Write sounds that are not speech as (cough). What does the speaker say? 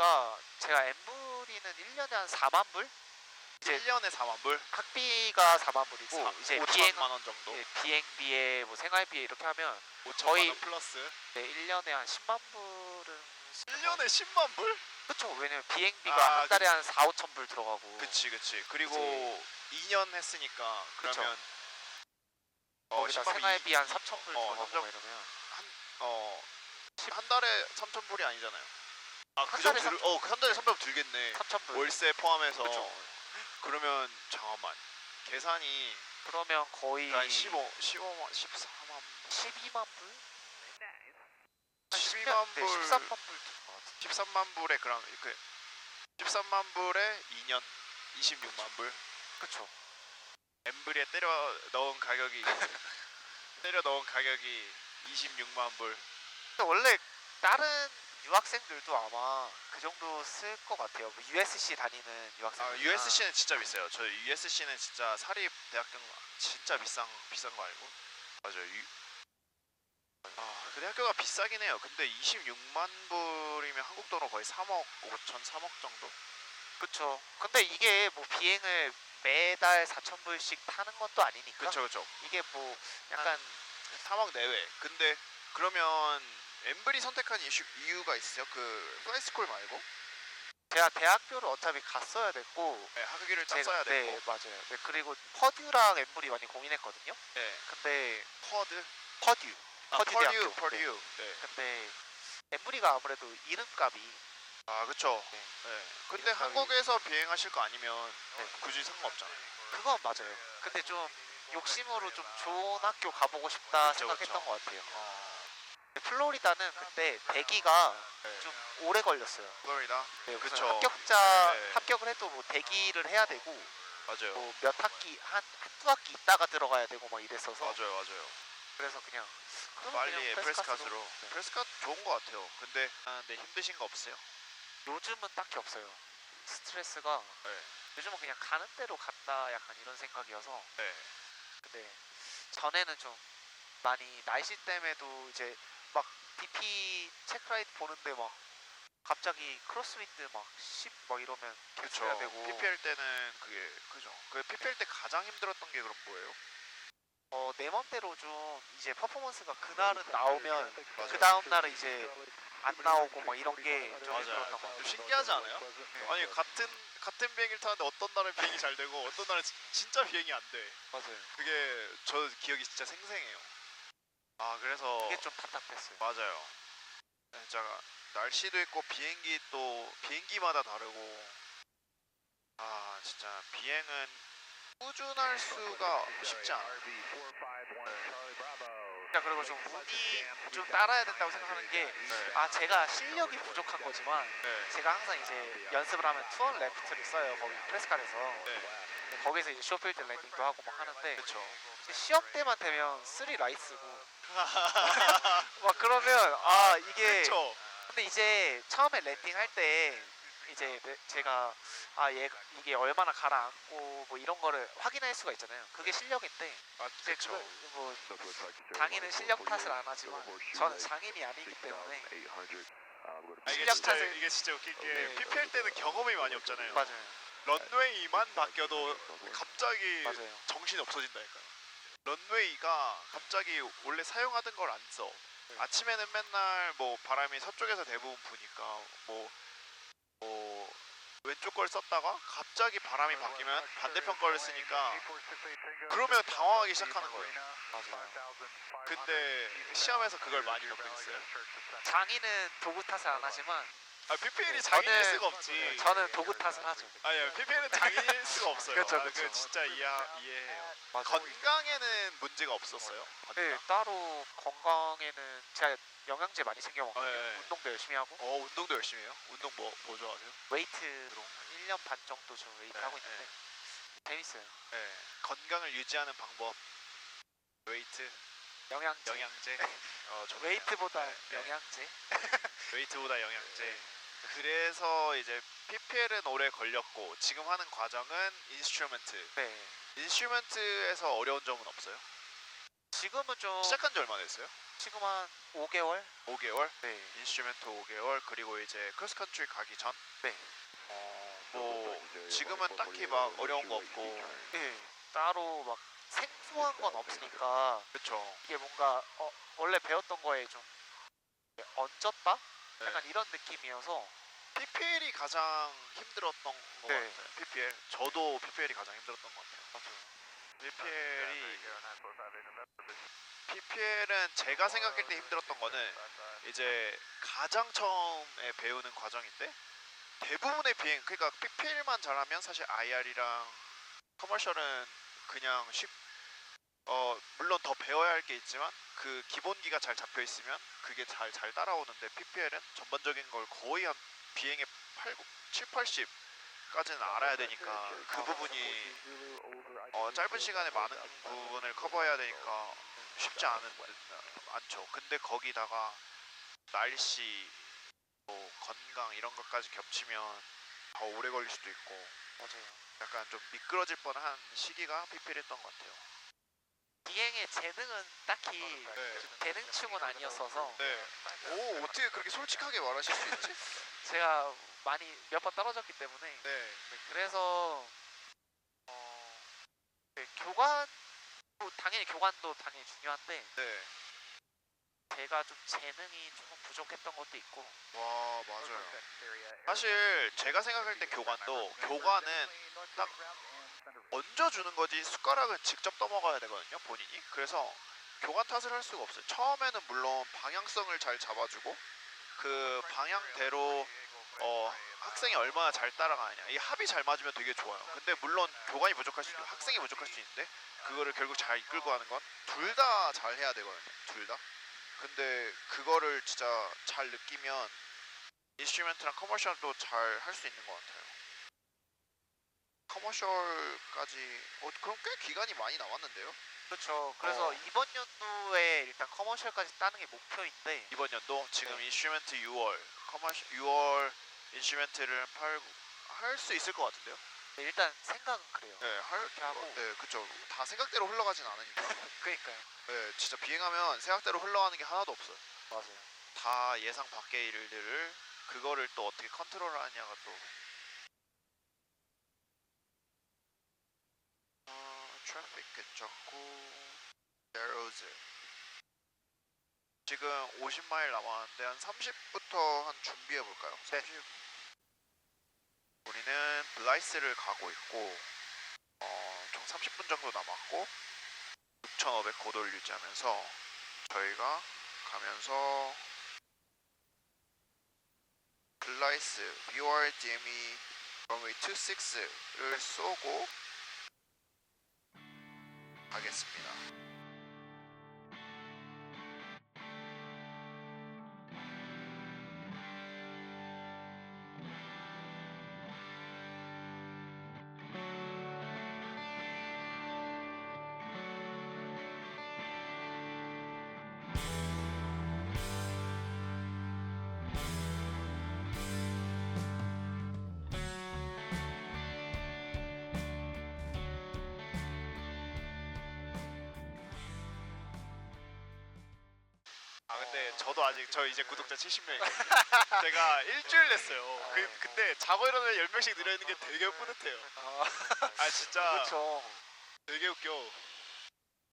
총 학비가 제가 엠브리는 1년에 한 4만 불? 이제 1년에 4만 불? 학비가 4만 불이고 이제 5천만 비행 원 정도? 예, 비행비에 뭐 생활비에 이렇게 하면 5천만 거의- 원 플러스? 네, 1년에 한 10만 불은 1년에 10만 불? 그쵸 왜냐면 비행비가 아, 한 달에 한 4, 5천 불 들어가고 그치 그치 그리고 그치. 2년 했으니까 그쵸. 그러면 어, 거기다 10만 생활비 이- 한 3천 불 어, 들어가고 막 이러면 어, 한 달에 3천 불이 아니잖아요 아, 그한 달에 정도 들, 어, 그한 달에 3천 불 들겠네. 3천 불 월세 포함해서. 그쵸. 그러면 잠깐만. 계산이 그러면 거의 한 15, 15만, 14만 12만 불? 한 12만 10년, 네, 불. 13만 불. 들것 같은데 13만 불에 그럼 그 13만 불에 2년 26만 불? 그쵸. 엠브리에 때려 넣은 가격이 (laughs) 때려 넣은 가격이 26만 불. 근데 원래 다른 유학생들도 아마 그 정도 쓸 것 같아요 뭐 USC 다니는 유학생들 아, USC는 진짜 비싸요. 저 USC는 진짜 사립 대학교 진짜 비싼 비싼 거 알고? 맞아요. 유... 아, 그 대학교가 비싸긴 해요. 근데 26만 불이면 한국 돈으로 거의 3억 5천 3억 정도? 그쵸 근데 이게 뭐 비행을 매달 4천 불씩 타는 건또 아니니까 그렇죠, 그렇죠. 이게 뭐 약간 3억 내외. 근데 그러면 엠브리 선택한 이슈, 이유가 있어요? 그 플라이스쿨 말고? 제가 대학교를 어차피 갔어야 됐고 네, 학위를 딱 제가- 써야 네 되고. 맞아요 네, 그리고 퍼듀랑 엠블이 많이 고민했거든요 네. 근데 퍼드. 퍼듀 아, 퍼듀 퍼듀, 대학교. 퍼듀. 네. 근데 엠블이가 아무래도 이름값이 아, 그렇죠. 네. 네. 근데 이름값이- 한국에서 비행하실 거 아니면 네. 굳이 상관없잖아요. 그건 맞아요. 근데 좀 욕심으로 좀 좋은 학교 가보고 싶다 그쵸, 생각했던 그쵸. 것 같아요. 어. 플로리다는 그때 대기가 네. 좀 오래 걸렸어요. 플로리다. 네, 무슨 그쵸. 합격자 네. 합격을 해도 뭐 대기를 해야 되고 맞아요. 뭐 몇 학기 한 한두 학기 있다가 들어가야 되고 막 이랬어서 맞아요, 맞아요. 그래서 그냥 그럼 빨리 그냥 프레스카스로. 네. 프레스카 좋은 것 같아요. 근데 아, 근데 힘드신 거 없어요? 요즘은 딱히 없어요. 스트레스가 네. 요즘은 그냥 가는 대로 갔다 약간 이런 생각이어서 네. 근데 전에는 좀 많이 날씨 때문에도 이제 막 DP 체크라이트 보는데 막 갑자기 크로스윈드 막10막 이러면 그렇죠. 겹쳐야 되고 PPL 때는 그게 그죠. 그 PPL 때 가장 힘들었던 게 그럼 뭐예요? 어, 내 맘대로 좀 이제 퍼포먼스가 그날은 나오면 맞아요. 그 다음 날은 이제 안 나오고 막 이런 게좀 맞아요. 힘들었던 것좀 같아요. 신기하지 않아요? 아니 같은 같은 비행기를 타는데 어떤 날은 비행이 잘 되고 어떤 날은 지- 진짜 비행이 안 돼. 맞아요. 그게 저 기억이 진짜 생생해요. 아 그래서 그게 좀 답답했어요. 맞아요. 진짜 날씨도 있고 비행기 또 비행기마다 다르고 아 진짜 비행은 꾸준할 수가 쉽지 않아. 자 그리고 좀 운이 좀 따라야 된다고 생각하는 게 네. 아 제가 실력이 부족한 거지만 네. 제가 항상 이제 연습을 하면 투어 레프트를 써요 거기 프레스칼에서 네. 거기서 이제 쇼필드 랜딩도 하고 막 하는데 그렇죠. 이제 시험 때만 되면 쓰리 라이스고 (laughs) 막 그러면 아 이게 그렇죠. 근데 이제 처음에 랜딩 할 때 이제 내- 제가 아 얘 이게 얼마나 가라앉고 뭐 이런 거를 확인할 수가 있잖아요 그게 실력인데 아 이제 그렇죠. 그거 뭐 장인은 실력 탓을 안 하지만 저는 장인이 아니기 때문에 아, 이게 실력 진짜 탓을- 이게 진짜 웃긴 게 네. PPL 때는 경험이 많이 없잖아요. 맞아요 런웨이만 바뀌어도 갑자기 맞아요 정신이 없어진다니까요. 런웨이가 갑자기 원래 사용하던 걸 안 써. 네. 아침에는 맨날 뭐 바람이 서쪽에서 대부분 부니까 뭐, 뭐 왼쪽 걸 썼다가 갑자기 바람이 바뀌면 반대편 걸 쓰니까 그러면 당황하기 시작하는 거예요. 맞아요 근데 시험에서 그걸 많이 겪고 있어요. 장인은 도구 탓을 안 하지만 아 PPL이 저는- 장인일 수가 없지. 저는 도구 탓을 하죠 아니요 PPL은 장인일 수가 없어요. 그쵸, 아, 그쵸. 그 진짜 이해 이해해요. 맞아요 건강에는 문제가 없었어요. 네 따로 건강에는 제가 영양제 많이 챙겨 먹거든요 네, 네. 운동도 열심히 하고 어 운동도 열심히 해요? 운동 뭐, 뭐 좋아하세요? 웨이트로 1년 반 정도 저 웨이트 네, 하고 있는데 재밌어요 네. 건강을 유지하는 방법 웨이트, 영양제 영양제 (laughs) 어, 좋네요. 웨이트보다 네, 네. 영양제 (laughs) 웨이트보다 영양제 네. 그래서 이제 PPL은 오래 걸렸고 지금 하는 과정은 인스트루먼트 네 인스트루먼트에서 어려운 점은 없어요? 지금은 좀 시작한 지 얼마나 됐어요? 지금 한 5개월? 5개월, 네. 인스트루멘트 5개월, 그리고 이제 크로스컨트리 가기 전. 네. 어, 뭐 지금은 딱히 막 어려운 거 없고, 네. 따로 막 생소한 건 없으니까 그쵸. 이게 뭔가 어, 원래 배웠던 거에 좀 얹었다? 네. 약간 이런 느낌이어서 PPL이 가장 힘들었던 것 네. 같아요. PPL. 저도 PPL이 가장 힘들었던 것 같아요. PPL이 PPL은 제가 생각할 때 힘들었던 거는 이제 가장 처음에 배우는 과정인데 대부분의 비행 그러니까 PPL만 잘하면 사실 IR이랑 커머셜은 그냥 쉽 어, 물론 더 배워야 할 게 있지만 그 기본기가 잘 잡혀 있으면 그게 잘 잘 따라오는데 PPL은 전반적인 걸 거의 한 비행의 8, 7, 80까지는 알아야 되니까 그 부분이 어, 짧은 시간에 많은 부분을 커버해야 되니까 쉽지 않은 않죠. 근데 거기다가 날씨, 뭐 건강 이런 것까지 겹치면 더 오래 걸릴 수도 있고 맞아요. 약간 좀 미끄러질 뻔한 시기가 PPL했던 것 같아요. 비행의 재능은 딱히 네. 재능충은 아니었어서 네. 오 어떻게 그렇게 솔직하게 말하실 수 있지? (laughs) 제가 많이 몇 번 떨어졌기 때문에 네. 그래서 어, 네, 교관 뭐 당연히 교관도 당연히 중요한데 네. 제가 좀 재능이 조금 부족했던 것도 있고 와 맞아요. 사실 제가 생각할 때 교관도 교관은 딱 얹어주는 거지 숟가락은 직접 떠먹어야 되거든요 본인이. 그래서 교관 탓을 할 수가 없어요. 처음에는 물론 방향성을 잘 잡아주고 그 방향대로 어, 학생이 얼마나 잘 따라가느냐. 이 합이 잘 맞으면 되게 좋아요. 근데 물론 교관이 부족할 수 있고 학생이 부족할 수 있는데 그거를 결국 잘 이끌고 가는 건 둘 다 잘 해야 되거든요 둘 다. 근데 그거를 진짜 잘 느끼면 인스트루멘트랑 커머셜도 잘 할 수 있는 것 같아요 커머셜까지 어 그럼 꽤 기간이 많이 남았는데요 그렇죠. 그래서 어. 이번 연도에 일단 커머셜까지 따는 게 목표인데 이번 연도 지금 네. 인스트루멘트 6월 커머셜 6월 인스트루멘트를 팔고 할수 있을 것 같은데요 일단 생각은 그래요. 네 할 그렇게 하고 네 그쵸 다 생각대로 흘러가진 않으니까 (laughs) 그러니까요. 네 진짜 비행하면 생각대로 흘러가는 게 하나도 없어요 맞아요. 다 예상 밖의 일들을 그거를 또 어떻게 컨트롤하느냐가 또 어, 괜찮고 제로즈 지금 50마일 남았는데 한 30부터 한 준비해 볼까요? 네. 30. 우리는 블라이스를 가고 있고 어, 총 30분 정도 남았고 6,500 고도를 유지하면서 저희가 가면서 블라이스 BORDME runway 26를 쏘고 가겠습니다. 아 근데 저도 아직 저 이제 구독자 70명이거든요. (laughs) 제가 일주일 냈어요. 그 근데 자고 일어나면 10명씩 늘어 있는 게 되게 뿌듯해요. 아 진짜 그렇죠. 되게 웃겨.